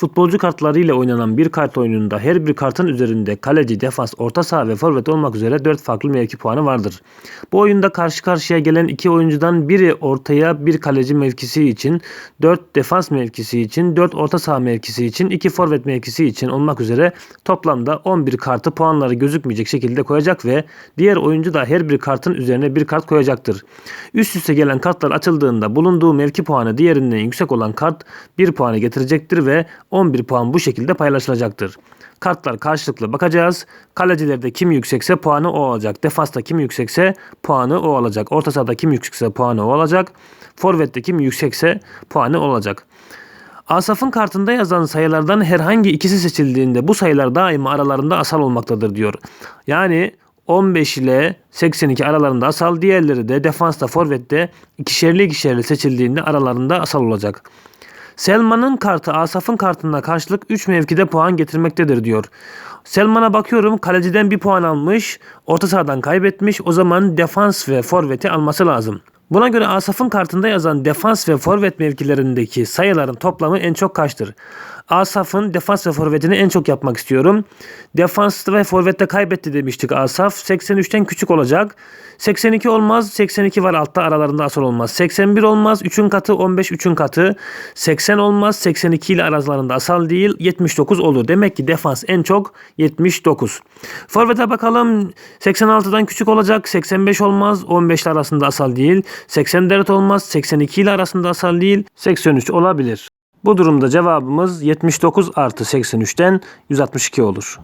Futbolcu kartlarıyla oynanan bir kart oyununda her bir kartın üzerinde kaleci, defans, orta saha ve forvet olmak üzere 4 farklı mevki puanı vardır. Bu oyunda karşı karşıya gelen iki oyuncudan biri ortaya bir kaleci mevkisi için, 4 defans mevkisi için, 4 orta saha mevkisi için, 2 forvet mevkisi için olmak üzere toplamda 11 kartı puanları gözükmeyecek şekilde koyacak ve diğer oyuncu da her bir kartın üzerine bir kart koyacaktır. Üst üste gelen kartlar açıldığında bulunduğu mevki puanı diğerinden yüksek olan kart 1 puanı getirecektir ve 11 puan bu şekilde paylaşılacaktır. Kartlar karşılıklı bakacağız. Kalecilerde kim yüksekse puanı o olacak. Defansta kim yüksekse puanı o olacak. Orta sahada kim yüksekse puanı o olacak. Forvette kim yüksekse puanı o olacak. Asaf'ın kartında yazan sayılardan herhangi ikisi seçildiğinde bu sayılar daima aralarında asal olmaktadır diyor. Yani 15 ile 82 aralarında asal, diğerleri de defansta, forvette ikişerli ikişerli seçildiğinde aralarında asal olacak. Selman'ın kartı Asaf'ın kartına karşılık 3 mevkide puan getirmektedir diyor. Selman'a bakıyorum kaleciden bir puan almış, orta sahadan kaybetmiş. O zaman defans ve forveti alması lazım. Buna göre Asaf'ın kartında yazan defans ve forvet mevkilerindeki sayıların toplamı en çok kaçtır? Asaf'ın defans ve forvetini en çok yapmak istiyorum. Defans ve forvette kaybetti demiştik Asaf. 83'ten küçük olacak. 82 olmaz. 82 var altta aralarında asıl olmaz. 81 olmaz. 3'ün katı 15 3'ün katı. 80 olmaz. 82 ile aralarında asal değil. 79 olur. Demek ki defans en çok 79. Forvete bakalım. 86'dan küçük olacak. 85 olmaz. 15 ile arasında asal değil. 84 olmaz. 82 ile arasında asal değil. 83 olabilir. Bu durumda cevabımız 79 artı 83'ten 162 olur.